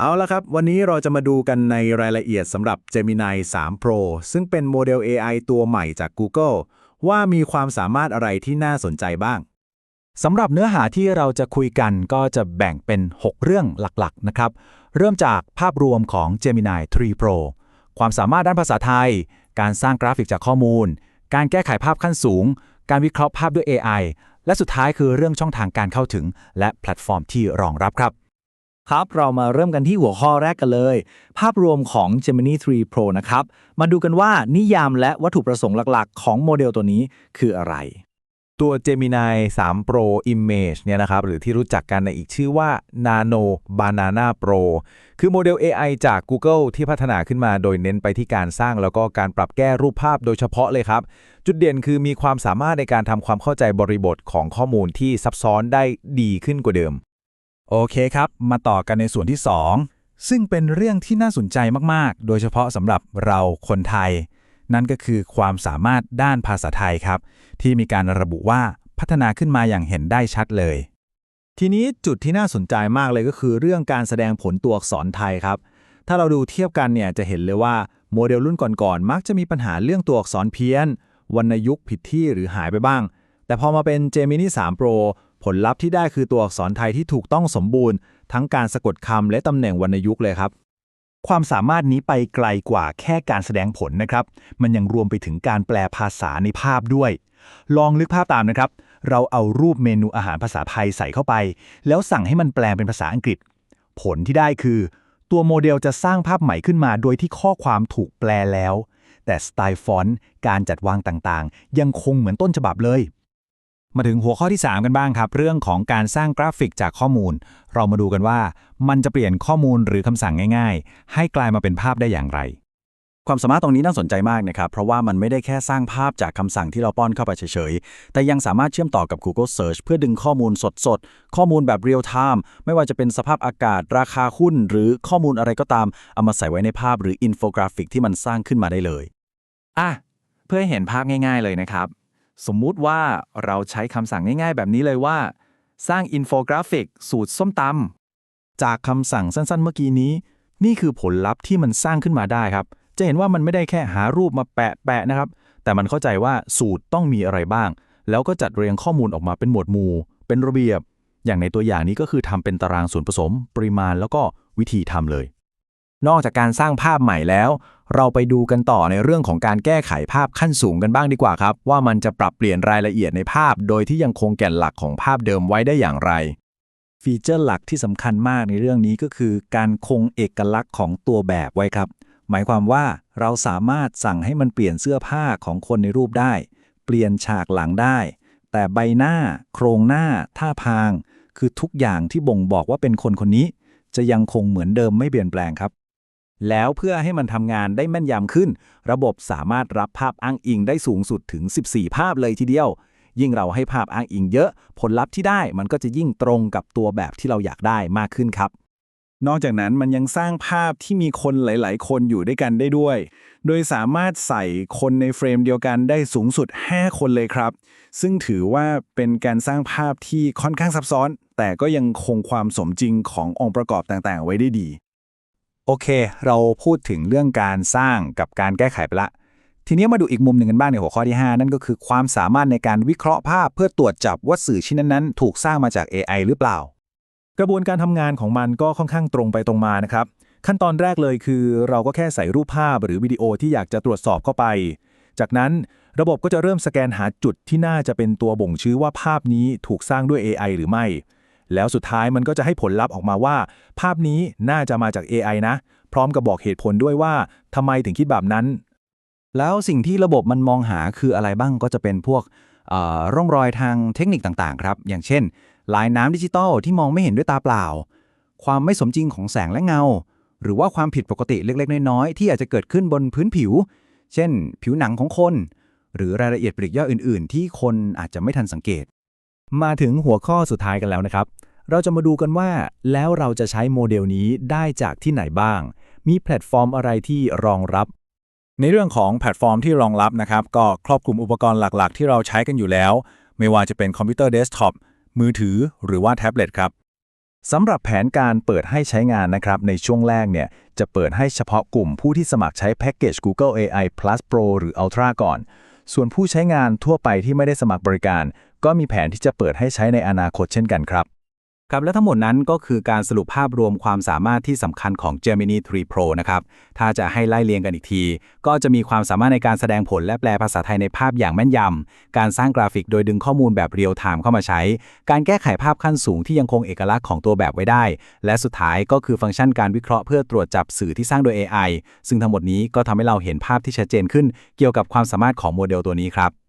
เอาละครับ วันนี้เราจะมาดูกันในรายละเอียดสำหรับ Gemini 3 Pro ซึ่งเป็นโมเดล AI ตัวใหม่จาก Google ว่ามีความสามารถอะไรที่น่าสนใจบ้างสำหรับเนื้อหาที่เราจะคุยกันก็จะแบ่งเป็น 6 เรื่องหลักๆ นะครับ เริ่มจากภาพรวมของ Gemini 3 Pro ความสามารถด้านภาษาไทย การสร้างกราฟิกจากข้อมูล การแก้ไขภาพขั้นสูง การวิเคราะห์ภาพด้วย AI และสุดท้ายคือเรื่องช่องทางการเข้าถึง และแพลตฟอร์มที่รองรับครับ ครับ เรามาเริ่มกันที่หัวข้อแรกกันเลย ภาพรวมของ Gemini 3 Pro นะครับ มาดูกันว่านิยามและวัตถุประสงค์หลักๆ ของโมเดลตัวนี้คืออะไร ตัว Gemini 3 Pro Image เนี่ยนะครับ หรือที่รู้จักกันในอีกชื่อว่า Nano Banana Pro คือโมเดล AI จาก Google ที่พัฒนาขึ้นมาโดยเน้นไปที่การสร้างแล้วก็การปรับแก้รูปภาพโดยเฉพาะเลยครับ จุดเด่นคือมีความสามารถในการทำความเข้าใจบริบทของข้อมูลที่ซับซ้อนได้ดีขึ้นกว่าเดิม โอเคครับ มาต่อกันในส่วนที่ 2 ซึ่งเป็นเรื่องที่น่าสนใจมาก ๆ โดยเฉพาะสำหรับเราคนไทย นั่นก็คือความสามารถด้านภาษาไทยครับ ที่มีการระบุว่าพัฒนาขึ้นมาอย่างเห็นได้ชัดเลย ทีนี้จุดที่น่าสนใจมากเลยก็คือ เรื่องการแสดงผลตัวอักษรไทยครับ ถ้าเราดูเทียบกันเนี่ยจะเห็นเลยว่าโมเดลรุ่นก่อนๆมักจะมีปัญหาเรื่องตัวอักษรเพี้ยนวรรณยุกต์ผิดที่หรือหายไปบ้าง แต่พอมาเป็น Gemini 3 Pro ผลลัพธ์ที่ได้คือตัวอักษรไทยที่ถูกต้องสมบูรณ์ ทั้งการสะกดคำและตำแหน่งวรรณยุกต์เลยครับ ความสามารถนี้ไปไกลกว่าแค่การแสดงผลนะครับ มันยังรวมไปถึงการแปลภาษาในภาพด้วย ลองนึกภาพตามนะครับ เราเอารูปเมนูอาหารภาษาไทยใส่เข้าไป แล้วสั่งให้มันแปลเป็นภาษาอังกฤษ ผลที่ได้คือ ตัวโมเดลจะสร้างภาพใหม่ขึ้นมาโดยที่ข้อความถูกแปลแล้ว แต่สไตล์ฟอนต์การจัดวางต่างๆ ยังคงเหมือนต้นฉบับเลย มาถึงหัวข้อที่ 3 กันบ้างครับ เรื่องของการสร้างกราฟิกจากข้อมูล เรามาดูกันว่ามันจะเปลี่ยนข้อมูลหรือคำสั่งง่าย ๆ ให้กลายมาเป็นภาพได้อย่างไร ความสามารถตรงนี้น่าสนใจมากนะครับเพราะว่ามันไม่ได้แค่สร้างภาพจากคำสั่งที่เราป้อนเข้าไปเฉยๆ แต่ยังสามารถเชื่อมต่อกับ Google Search เพื่อดึงข้อมูลสดๆ ข้อมูลแบบเรียลไทม์ไม่ว่าจะเป็นสภาพอากาศ ราคาหุ้น หรือข้อมูลอะไรก็ตามเอามาใส่ไว้ในภาพหรืออินโฟกราฟิกที่มันสร้างขึ้นมาได้เลย อะ เพื่อให้เห็นภาพง่าย ๆ เลยนะครับ สมมุติว่าเราใช้คำสั่งง่ายๆ แบบนี้เลยว่า สร้างอินโฟกราฟิก สูตรส้มตำจากคำสั่งสั้นๆ เมื่อกี้นี้ นี่คือผลลัพธ์ที่มันสร้างขึ้นมาได้ครับ จะเห็นว่ามันไม่ได้แค่หารูปมาแปะๆนะครับ แต่มันเข้าใจว่าสูตรต้องมีอะไรบ้าง แล้วก็จัดเรียงข้อมูลออกมาเป็นหมวดหมู่ เป็นระเบียบ อย่างในตัวอย่างนี้ก็คือทำเป็นตารางส่วนผสม ปริมาณแล้วก็วิธีทำเลย นอกจากการสร้างภาพใหม่แล้ว เราไปดูกันต่อในเรื่องของการแก้ไขภาพขั้นสูงกันบ้างดีกว่าครับ ว่ามันจะปรับเปลี่ยนรายละเอียดในภาพ โดยที่ยังคงแก่นหลักของภาพเดิมไว้ได้อย่างไร ฟีเจอร์หลักที่สำคัญมากในเรื่องนี้ก็คือ การคงเอกลักษณ์ของตัวแบบไว้ครับ หมายความว่าเราสามารถสั่งให้มันเปลี่ยนเสื้อผ้าของคนในรูปได้ เปลี่ยนฉากหลังได้ แต่ใบหน้า โครงหน้า ท่าทาง คือทุกอย่างที่บ่งบอกว่าเป็นคนคนนี้ จะยังคงเหมือนเดิมไม่เปลี่ยนแปลงครับ แล้วเพื่อให้มันทำงานได้แม่นยำขึ้น ระบบสามารถรับภาพอ้างอิงได้สูงสุดถึง 14 ภาพเลยทีเดียว ยิ่งเราให้ภาพอ้างอิงเยอะ ผลลัพธ์ที่ได้มันก็จะยิ่งตรงกับตัวแบบที่เราอยากได้มากขึ้นครับ นอกจากนั้นมันยังสร้างภาพที่มีคนหลาย ๆ คนอยู่ด้วยกันได้ด้วย โดยสามารถใส่คนในเฟรมเดียวกันได้สูงสุด 5 คนเลยครับ ซึ่งถือว่าเป็นการสร้างภาพที่ค่อนข้างซับซ้อน แต่ก็ยังคงความสมจริงขององค์ประกอบต่าง ๆ ไว้ได้ดี โอเค เราพูดถึงเรื่องการสร้างกับการแก้ไขไปละ ทีนี้มาดูอีกมุมหนึ่งกันบ้างในหัวข้อที่ 5 นั่นก็คือความสามารถในการวิเคราะห์ภาพ เพื่อตรวจจับว่าสื่อชิ้นนั้นๆ ถูกสร้างมาจาก AI หรือเปล่า กระบวนการทำงานของมันก็ค่อนข้างตรงไปตรงมานะครับ ขั้นตอนแรกเลยคือ เราก็แค่ใส่รูปภาพหรือวิดีโอที่อยากจะตรวจสอบเข้าไป จากนั้นระบบก็จะเริ่มสแกนหาจุดที่น่าจะเป็นตัวบ่งชี้ว่าภาพนี้ถูกสร้างด้วย AI หรือไม่ แล้วสุดท้ายมันก็จะให้ผลลัพธ์ออกมาว่า ภาพนี้น่าจะมาจาก AI นะ พร้อมกับบอกเหตุผลด้วยว่าทำไมถึงคิดแบบนั้น แล้วสิ่งที่ระบบมันมองหาคืออะไรบ้างก็จะเป็นพวกร่องรอยทางเทคนิคต่างๆครับ อย่างเช่น ลายน้ำดิจิตอลที่มองไม่เห็นด้วยตาเปล่า ความไม่สมจริงของแสงและเงา หรือว่าความผิดปกติเล็กๆ น้อยๆ ที่อาจจะเกิดขึ้นบนพื้นผิว เช่น ผิวหนังของคน หรือรายละเอียดปลีกย่อยอื่น ๆ ที่คนอาจจะไม่ทันสังเกต มาถึงหัวข้อสุดท้ายกันแล้วนะครับ เราจะมาดูกันว่าแล้วเราจะใช้โมเดลนี้ได้จากที่ไหนบ้าง มีแพลตฟอร์มอะไรที่รองรับ ในเรื่องของแพลตฟอร์มที่รองรับนะครับ ก็ครอบคลุมอุปกรณ์หลักๆ ที่เราใช้กันอยู่แล้ว ไม่ว่าจะเป็นคอมพิวเตอร์เดสก์ท็อปมือถือหรือว่าแท็บเล็ตครับสำหรับแผนการเปิดให้ใช้งานนะครับ ในช่วงแรกเนี่ย จะเปิดให้เฉพาะกลุ่มผู้ที่สมัครใช้แพ็กเกจ Google AI Plus Pro หรือ Ultra ก่อน ส่วนผู้ใช้งานทั่วไปที่ไม่ได้สมัครบริการ ก็มีแผนที่จะเปิดให้ใช้ในอนาคตเช่นกันครับ ครับและทั้งหมดนั้นก็คือการสรุปภาพรวมความสามารถที่สำคัญของ Gemini 3 Pro นะครับ ถ้าจะให้ไล่เรียงกันอีกที ก็จะมีความสามารถในการแสดงผลและแปลภาษาไทยในภาพอย่างแม่นยำ การสร้างกราฟิกโดยดึงข้อมูลแบบเรียลไทม์เข้ามาใช้ การแก้ไขภาพขั้นสูงที่ยังคงเอกลักษณ์ของตัวแบบไว้ได้ และสุดท้ายก็คือฟังก์ชันการวิเคราะห์เพื่อตรวจจับสื่อที่สร้างโดย AI ซึ่งทั้งหมดนี้ก็ทำให้เราเห็นภาพที่ชัดเจนขึ้น เกี่ยวกับความสามารถของโมเดลตัวนี้ครับ